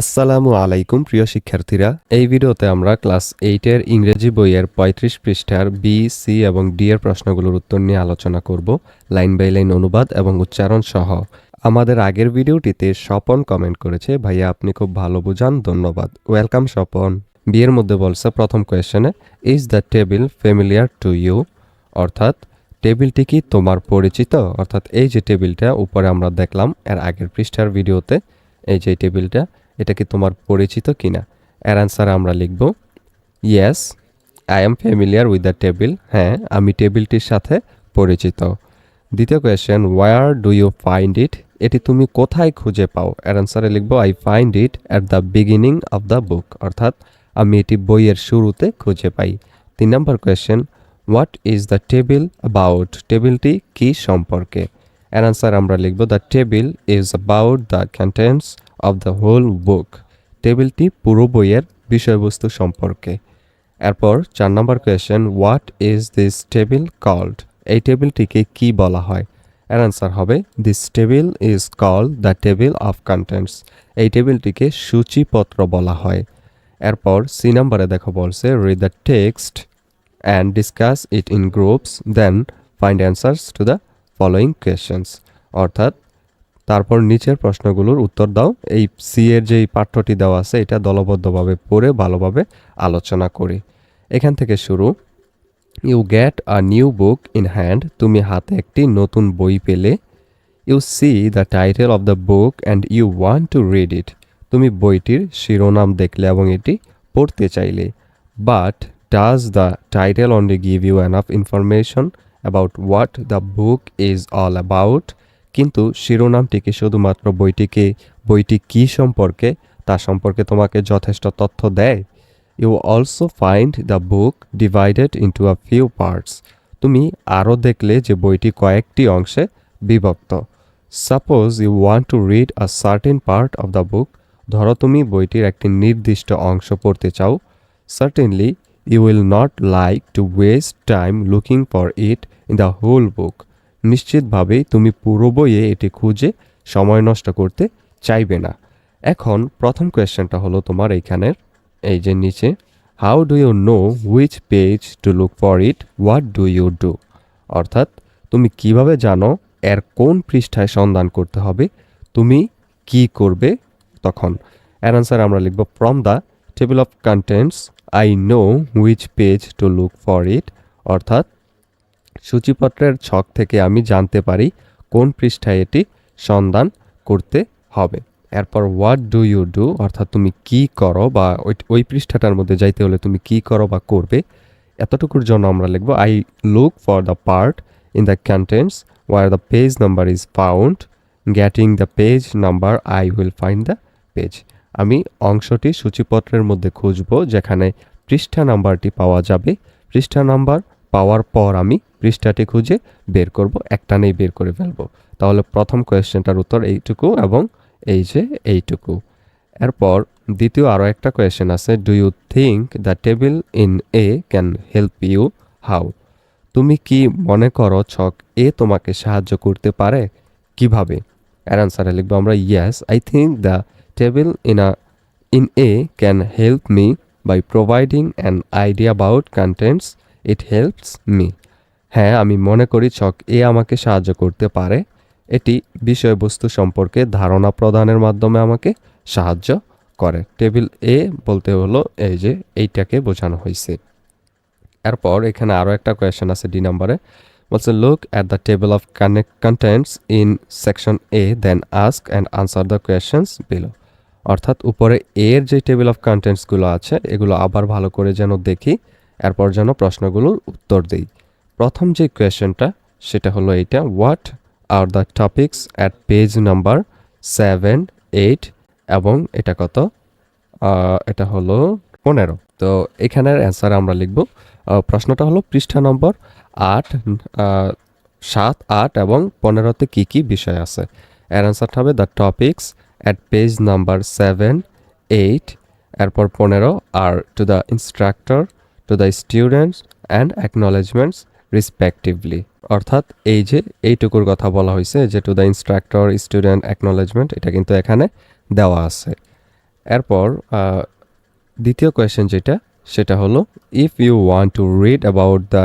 আসসালামু আলাইকুম, প্রিয় শিক্ষার্থীরা। এই ভিডিওতে আমরা ক্লাস এইটের ইংরেজি বইয়ের পঁয়ত্রিশ পৃষ্ঠার বি, সি এবং ডি এর প্রশ্নগুলোর উত্তর নিয়ে আলোচনা করব, লাইন বাই লাইন অনুবাদ এবং উচ্চারণ সহ। আমাদের আগের ভিডিওটিতে স্বপন কমেন্ট করেছে, ভাইয়া, আপনি খুব ভালো বুঝান, ধন্যবাদ। ওয়েলকাম, স্বপন। বিয়ের মধ্যে বলছে, প্রথম কোয়েশনে is the table familiar to you? অর্থাৎ, টেবিলটি কি তোমার পরিচিত? অর্থাৎ, এই যে টেবিলটা উপরে আমরা দেখলাম এর আগের পৃষ্ঠার ভিডিওতে, এই যে টেবিলটা এটা কি তোমার পরিচিত কিনা? এর অ্যান্সার আমরা লিখব yes I am familiar with the table হ্যাঁ আমি টেবিলটির সাথে পরিচিত। দ্বিতীয় question where do you find it এটি তুমি কোথায় খুঁজে পাও? এর অ্যান্সারে লিখব I find it at the beginning of the book অর্থাৎ, আমি এটি বইয়ের শুরুতে খুঁজে পাই। তিন নম্বর question what is the table about টেবিলটি কি সম্পর্কে? অ্যান্সার আমরা লিখব the table is about the contents of the whole book টেবিলটি পুরো বইয়ের বিষয়বস্তু সম্পর্কে। এরপর চার নম্বর question what is this table called এই টেবিলটিকে কি বলা হয়? এর অ্যান্সার হবে this table is called the table of contents এই টেবিলটিকে সূচিপত্র বলা হয়। এরপর সি নম্বরে দেখো বলছে read the text and discuss it in groups then find answers to the following questions অর্থাৎ তারপর নিচের প্রশ্নগুলোর উত্তর দাও। এই সি এর যেই পাঠ্যটি দেওয়া আছে, এটা দলবদ্ধভাবে পড়ে ভালোভাবে আলোচনা করি। এখান থেকে শুরু। You get a new book in hand তুমি হাতে একটি নতুন বই পেলে। You see the title of the book and you want to read it তুমি বইটির শিরোনাম দেখলে এবং এটি পড়তে চাইলে। But does the title only give you an of information about what the book is all about কিন্তু শিরোনামটিকে শুধুমাত্র বইটিকে, বইটি কী সম্পর্কে, তা সম্পর্কে তোমাকে যথেষ্ট তথ্য দেয়। You also find the book divided into a few parts তুমি আরও দেখলে যে বইটি কয়েকটি অংশে বিভক্ত। Suppose you want to read a certain part of the book ধরো তুমি বইটির একটি নির্দিষ্ট অংশ পড়তে চাও। Certainly you will not like to waste time looking for it in the whole book নিশ্চিতভাবেই তুমি পুরো বইয়ে এটি খুঁজে সময় নষ্ট করতে চাইবে না। এখন প্রথম কোয়েশ্চেনটা হলো তোমার এইখানের এই যে নিচে how do you know which page to look for it what do you do অর্থাৎ তুমি কীভাবে জানো এর কোন পৃষ্ঠায় সন্ধান করতে হবে, তুমি কি করবে তখন? এর আনসার আমরা লিখব from the table of contents I know which page to look for it অর্থাৎ সূচিপত্রের ছক থেকে আমি জানতে পারি কোন পৃষ্ঠায় এটি সন্ধান করতে হবে। এরপর হোয়াট ডু ইউ ডু অর্থাৎ তুমি কি করো বা ওই পৃষ্ঠাটার মধ্যে যাইতে হলে তুমি কি করো বা করবে, এতটুকুর জন্য আমরা লিখব I look for the part in the contents where the page number is found getting the page number I will find the page আমি অংশটি সূচিপত্রের মধ্যে খুঁজব যেখানে পৃষ্ঠা নাম্বারটি পাওয়া যাবে। পৃষ্ঠা নাম্বার পাওয়ার পর আমি পৃষ্ঠাটি খুঁজে বের করব, একটানেই বের করে ফেলব। তাহলে প্রথম কোয়েশ্চেনটার উত্তর এইটুকু এবং এই যে এইটুকু। এরপর দ্বিতীয় আরও একটা কোয়েশ্চেন আছে do you think the table in A can help you how তুমি কি মনে করো ছক এ তোমাকে সাহায্য করতে পারে? কীভাবে? এর অ্যান্সারে লিখব আমরা yes I think the table in a in A can help me by providing an idea about contents it helps me হ্যাঁ আমি মনে করি ছক এ আমাকে সাহায্য করতে পারে। এটি বিষয়বস্তু সম্পর্কে ধারণা প্রদানের মাধ্যমে আমাকে সাহায্য করে। টেবিল এ বলতে হলো এই যে, এইটাকে বোঝানো হয়েছে। এরপর এখানে আরও একটা কোয়েশ্চেন আছে ডি নাম্বারে বলছে look at the table of connect contents in section A then ask and answer the questions below অর্থাৎ উপরে এর যে টেবিল অফ কন্টেন্টসগুলো আছে, এগুলো আবার ভালো করে যেন দেখি। এরপর যেন প্রশ্নগুলোর উত্তর দিই। প্রথম যে কোয়েশ্চেনটা, সেটা হলো এইটা what are the topics at page number seven eight এবং এটা কত? এটা হলো পনেরো। তো এখানের অ্যান্সার আমরা লিখব। প্রশ্নটা হলো পৃষ্ঠা নম্বর আট সাত, আট এবং পনেরোতে কি কি বিষয় আছে? এর অ্যান্সারটা হবে the topics at page number seven eight এরপর পনেরো আর to the instructor to the students and acknowledgements respectively অর্থাৎ এই যে এইটুকুর কথা বলা হয়েছে যে to the instructor student acknowledgement এটা কিন্তু এখানে দেওয়া আছে। এরপর দ্বিতীয় কোয়েশ্চেন যেটা, সেটা হলো if you want to read about the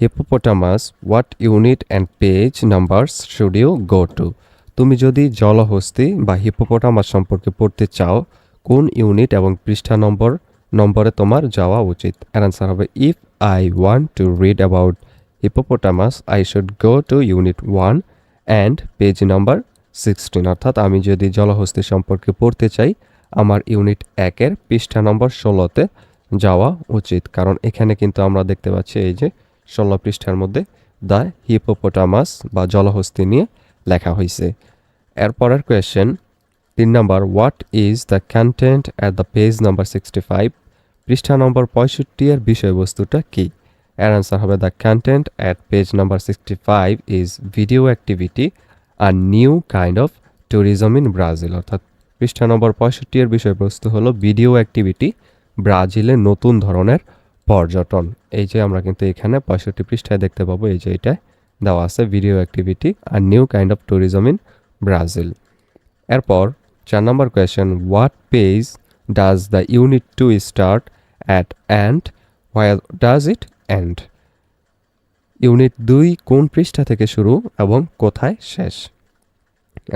hippopotamus what unit and page numbers should you go to তুমি যদি জলহস্তি বা হিপোপোটামাস সম্পর্কে পড়তে চাও, কোন ইউনিট এবং পৃষ্ঠা নম্বর নম্বরে তোমার যাওয়া উচিত। এর আনসার হবে if I want to read about hippopotamus I should go to unit one and page number sixteen অর্থাৎ আমি যদি জলহস্তি সম্পর্কে পড়তে চাই, আমার ইউনিট একের পৃষ্ঠা নম্বর ষোলোতে যাওয়া উচিত। কারণ এখানে কিন্তু আমরা দেখতে পাচ্ছি এই যে ষোলো পৃষ্ঠার মধ্যে দ্য হিপোপোটামাস বা জলহস্তি নিয়ে লেখা হয়েছে এরপরের কোয়েশ্চেন তিন নম্বর what is the content at the page number sixty five? পৃষ্ঠা নম্বর পঁয়ষট্টি এর বিষয়বস্তুটা কী? এর আনসার হবে the content at page number sixty five is video activity R new kind of tourism in Brazil. অর্থাৎ পৃষ্ঠা নম্বর পঁয়ষট্টি এর বিষয়বস্তু হলো ভিডিও অ্যাক্টিভিটি, ব্রাজিলে নতুন ধরনের পর্যটন। এই যে আমরা কিন্তু এখানে পঁয়ষট্টি পৃষ্ঠায় দেখতে পাবো, এই যে এটায় দেওয়া আছে video activity R new kind of tourism in Brazil. এরপর চার নম্বর question what page does the unit two start at and where does it end unit দুই কোন পৃষ্ঠা থেকে শুরু এবং কোথায় শেষ?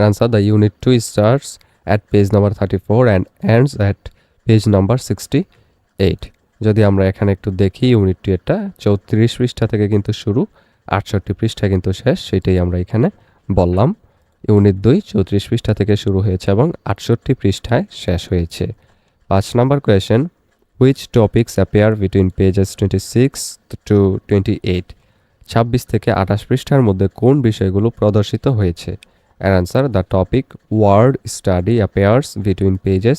Answer the unit two starts at page number thirty four and ends at page number sixty eight যদি আমরা এখানে একটু দেখি ইউনিট টু এটা চৌত্রিশ পৃষ্ঠা থেকে কিন্তু শুরু, আটষট্টি পৃষ্ঠা কিন্তু শেষ, সেটাই আমরা এখানে বললাম। ইউনিট দুই চৌত্রিশ পৃষ্ঠা থেকে শুরু হয়েছে এবং আটষট্টি পৃষ্ঠায় শেষ হয়েছে। পাঁচ নম্বর question which topics appear between pages twenty six to twenty eight ছাব্বিশ থেকে আঠাশ পৃষ্ঠার মধ্যে কোন বিষয়গুলো প্রদর্শিত হয়েছে? এর answer the topic word study appears between pages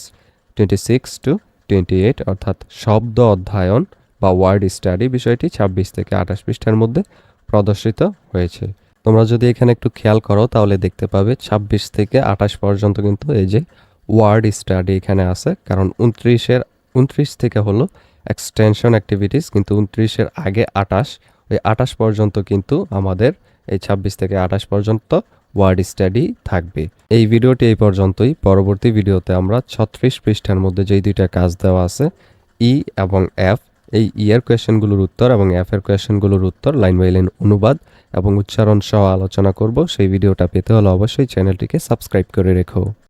twenty six to twenty eight অর্থাৎ শব্দ অধ্যয়ন বা ওয়ার্ড স্টাডি বিষয়টি ছাব্বিশ থেকে আঠাশ পৃষ্ঠার মধ্যে প্রদর্শিত হয়েছে। তোমরা যদি এখানে একটু খেয়াল করো, তাহলে দেখতে পাবে ছাব্বিশ থেকে আঠাশ পর্যন্ত কিন্তু এই যে ওয়ার্ড স্টাডি এখানে আছে। কারণ উনত্রিশের, উনত্রিশ থেকে হলো এক্সটেনশন অ্যাক্টিভিটিস কিন্তু উনত্রিশের আগে আটাশ ওই আটাশ পর্যন্ত কিন্তু আমাদের এই ছাব্বিশ থেকে আঠাশ পর্যন্ত ওয়ার্ড স্টাডি থাকবে। এই ভিডিওটি এই পর্যন্তই। পরবর্তী ভিডিওতে আমরা ছত্রিশ পৃষ্ঠার মধ্যে যেই দুইটা কাজ দেওয়া আছে ই এবং এফ এই ইয়ার কোয়েশনগুলোর উত্তর এবং অ্যাফের কোয়েশনগুলোর উত্তর লাইন বাই লাইন অনুবাদ এবং উচ্চারণ সহ আলোচনা করব। সেই ভিডিওটা পেতে হলে অবশ্যই চ্যানেলটিকে সাবস্ক্রাইব করে রেখো।